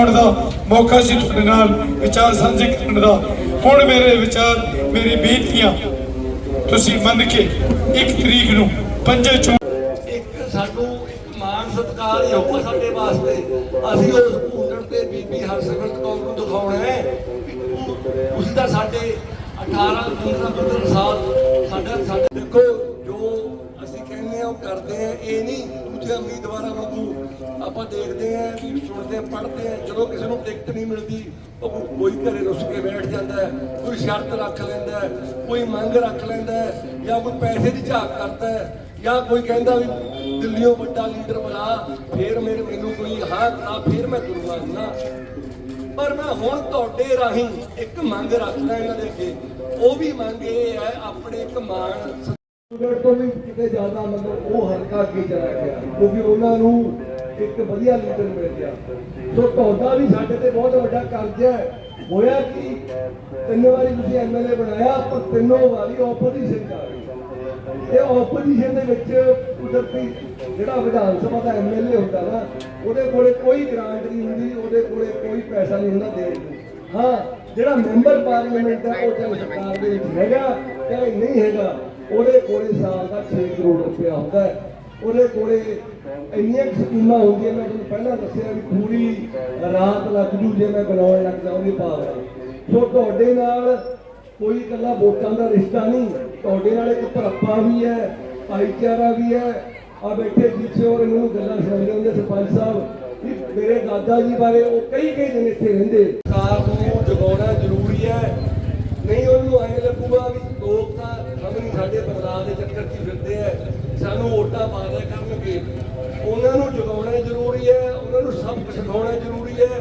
ਹੋਣ ਦਾ ਮੌਕਾ ਸੀ ਤੁਹਾਡੇ ਨਾਲ, ਵਿਚਾਰ ਸਾਂਝੇ ਕਰਨ ਦਾ। ਹੁਣ ਮੇਰੇ ਵਿਚਾਰ, ਮੇਰੀ ਬੇਨਤੀਆਂ, ਤੁਸੀਂ ਮੰਨ ਕੇ ਇੱਕ ਤਰੀਕ ਨੂੰ ਪੰਜੇ ਚੋਂ ਇੱਕ ਸਾਨੂੰ ਇੱਕ ਮਾਣ ਸਤਿਕਾਰ ਹੀ ਸਾਡੇ ਵਾਸਤੇ। ਅਸੀਂ ਉਸ ਭੂਟਣ ਤੇ ਬੀਬੀ ਹਰਸਿਮਰਤ ਕੌਰ ਨੂੰ ਦਿਖਾਉਣਾ ਹੈ। ਵੀ ਤੂੰ- ਸਾਡੇ 18 ਸਾਲ ਉਮੀਦਵਾਰਾਂ ਵਾਂਗੂ ਆਪਾਂ ਦੇਖਦੇ ਆ ਵੀ ਸੁਣਦੇ ਪੜ੍ਹਦੇ ਆ ਜਦੋਂ ਕਿਸੇ ਨੂੰ ਟਿਕਟ ਨਹੀਂ ਮਿਲਦੀ ਉਹ ਕੋਈ ਘਰੇ ਰੁੱਸ ਕੇ ਬੈਠ ਜਾਂਦਾ ਹੈ, ਕੋਈ ਸ਼ਰਤ ਰੱਖ ਲੈਂਦਾ ਹੈ, ਕੋਈ ਮੰਗ ਰੱਖ ਲੈਂਦਾ ਹੈ, ਜਾਂ ਕੋਈ ਪੈਸੇ ਦੀ ਝਾਕ ਕਰਦਾ ਹੈ, ਜਾਂ ਕੋਈ ਕਹਿੰਦਾ ਵੀ ਦਿੱਲੀੋਂ ਵੱਡਾ ਲੀਡਰ ਬਣਾ, ਫੇਰ ਮੇਰੇ ਮੈਨੂੰ ਕੋਈ ਹਾਂ ਕਰਾ ਫੇਰ ਮੈਂ ਗੁਰੂ ਨਾ ਪਰ ਮੈਂ ਹੁਣ ਤੁਹਾਡੇ ਰਾਹੀਂ ਇੱਕ ਮੰਗ ਰੱਖਦਾ ਇਹਨਾਂ ਦੇ ਅੱਗੇ। ਉਹ ਵੀ ਮੰਗ ਇਹ ਹੈ, ਆਪਣੇ ਇੱਕ ਮਾਣ ਸਟੂਡੈਂਟ ਤੋਂ ਵੀ ਕਿਤੇ ਜ਼ਿਆਦਾ ਮਤਲਬ ਉਹ ਹਲਕਾ ਅੱਗੇ ਚਲਾ ਗਿਆ, ਕਿਉਂਕਿ ਉਹਨਾਂ ਨੂੰ ਇੱਕ ਵਧੀਆ ਲੀਡਰ ਮਿਲ ਗਿਆ। ਸੋ ਤੁਹਾਡਾ ਵੀ ਸਾਡੇ ਤੇ ਬਹੁਤ ਵੱਡਾ ਕਰਜ਼ਾ ਹੈ। ਹੋਇਆ ਕਿ? ਤਿੰਨ ਵਾਰੀ ਤੁਸੀਂ ਐਮਐਲਏ ਬਣਾਇਆ, ਪਰ ਤਿੰਨੋਂ ਵਾਰੀ ਆਪੋਜੀਸ਼ਨ ਕਰ ਗਈ ਇਹ ਆਪੋਜੀਸ਼ਨ ਦੇ ਵਿੱਚ ਕੁਦਰਤੀ ਜਿਹੜਾ ਵਿਧਾਨ ਸਭਾ ਦਾ ਐਮਐਲਏ ਹੁੰਦਾ ਨਾ, ਉਹਦੇ ਕੋਲੇ ਕੋਈ ਗ੍ਰਾਂਟ ਨਹੀਂ ਹੁੰਦੀ, ਉਹਦੇ ਕੋਲੇ ਕੋਈ ਪੈਸਾ ਨਹੀਂ ਹੁੰਦਾ ਦੇਣ ਨੂੰ। ਹਾਂ, ਜਿਹੜਾ ਮੈਂਬਰ ਪਾਰਲੀਮੈਂਟ ਹੈ, ਉਹ ਚਾਹੇ ਸਰਕਾਰ ਦੇ ਵਿੱਚ ਹੈਗਾ, ਚਾਹੇ ਨਹੀਂ ਹੈਗਾ ਉਹਦੇ ਕੋਲੇ ਸਾਲ ਦਾ 6 ਕਰੋੜ ਰੁਪਇਆ ਹੁੰਦਾ ਹੈ। ਉਹਦੇ ਕੋਲੇ ਇੰਨੀਆਂ ਸਕੀਮਾਂ ਹੁੰਦੀਆਂ, ਮੈਂ ਤੁਹਾਨੂੰ ਪਹਿਲਾਂ ਦੱਸਿਆ ਵੀ ਪੂਰੀ ਰਾਤ ਲੱਗ ਜੂ ਜੇ ਮੈਂ ਬਣਾਉਣ ਲੱਗ ਜਾਊਂਗੀ ਪਾਵਰ ਸੋ ਤੁਹਾਡੇ ਨਾਲ ਕੋਈ ਇਕੱਲਾ ਵੋਟਾਂ ਦਾ ਰਿਸ਼ਤਾ ਨਹੀਂ, ਤੁਹਾਡੇ ਨਾਲ ਇੱਕ ਭਰਪਾ ਵੀ ਹੈ, ਭਾਈਚਾਰਾ ਵੀ ਹੈ। ਆ ਬੈਠੇ ਜਿੱਥੇ ਹੋਰ ਮੈਨੂੰ ਗੱਲਾਂ ਸੁਣਾਉਂਦੇ ਹੁੰਦੇ ਸਰਪੰਚ ਸਾਹਿਬ, ਵੀ ਮੇਰੇ ਦਾਦਾ ਜੀ ਬਾਰੇ ਉਹ ਕਈ ਕਈ ਦਿਨ ਇੱਥੇ ਰਹਿੰਦੇ। ਸਰਕਾਰ ਨੂੰ ਜਗਾਉਣਾ ਜ਼ਰੂਰੀ ਹੈ ਨਹੀਂ ਉਹਨੂੰ ਐਂ ਲੱਗੂਗਾ ਵੀ ਲੋਕ ਤਾਂ ਸਮਝ ਨਹੀਂ ਸਾਡੇ ਬਦਲਾਅ ਦੇ ਚੱਕਰ 'ਚ ਫਿਰਦੇ ਆ। ਸਾਨੂੰ ਵੋਟਾਂ ਪਾ ਦਿਆ ਕਰਨਗੇ। ਉਹਨਾਂ ਨੂੰ ਜਗਾਉਣਾ ਜ਼ਰੂਰੀ ਹੈ, ਉਹਨਾਂ ਨੂੰ ਸਭ ਕੁਝ ਸਿਖਾਉਣਾ ਜ਼ਰੂਰੀ ਹੈ।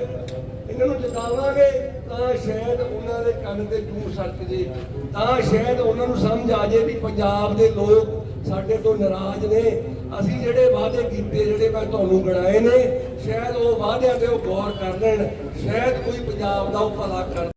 ਇਹਨਾਂ ਨੂੰ ਜਿਤਾਵਾਂਗੇ ਤਾਂ ਸ਼ਾਇਦ ਉਹਨਾਂ ਦੇ ਕੰਨ ਤੇ ਜੂ ਸੱਟ ਜੇ। ਤਾਂ ਸ਼ਾਇਦ ਉਹਨਾਂ ਨੂੰ ਸਮਝ ਆ ਜੇ ਵੀ ਪੰਜਾਬ ਦੇ ਲੋਕ ਸਾਡੇ ਤੋਂ ਨਾਰਾਜ਼ ਨੇ। ਅਸੀਂ ਜਿਹੜੇ ਵਾਅਦੇ ਕੀਤੇ, ਜਿਹੜੇ ਮੈਂ ਤੁਹਾਨੂੰ ਗਣਾਏ ਨੇ, ਸ਼ਾਇਦ ਉਹ ਵਾਅਦਿਆਂ ਤੇ ਉਹ ਗੌਰ ਕਰ ਲੈਣ। ਸ਼ਾਇਦ ਕੋਈ ਪੰਜਾਬ ਦਾ ਉਹ ਭਲਾ ਕਰ